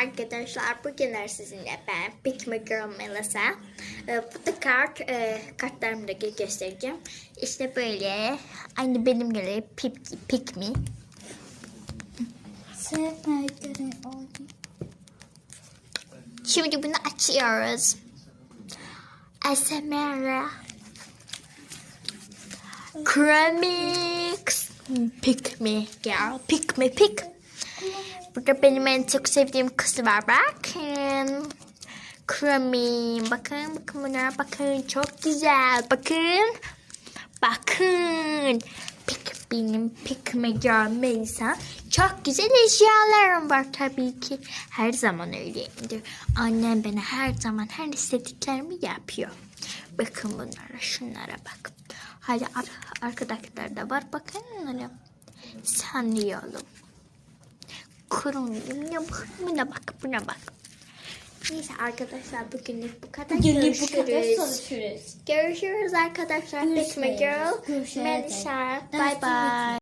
arkadaşlar bugün sizinle ben Pick Me Girl Melissa. Ee, Bu da kart, e, kartlarımı da gö- göstereceğim. İşte böyle aynı benim gibi Pick, pick Me. Şimdi bunu açıyoruz. ASMR. Cramix. Pick me girl. Pick me pick. Burada benim en çok sevdiğim kızı var bakın. Kremi. Bakın bakın bunlara bakın. Çok güzel. Bakın. Bakın. Pick benim pick me girl Melisa. Çok güzel eşyalarım var tabii ki. Her zaman öyleyimdir. Annem bana her zaman her istediklerimi yapıyor. Bakın bunlara şunlara bak. Hadi ar- arkadakiler de var. Bakın onlara. Sanıyorum. Bak, buna bak, buna bak. Neyse arkadaşlar bugünlük bu kadar. Bugünlük bu kadar Görüşürüz. Görüşürüz arkadaşlar. Girl. Görüşürüz. Melisa. Görüşürüz. Bye bye.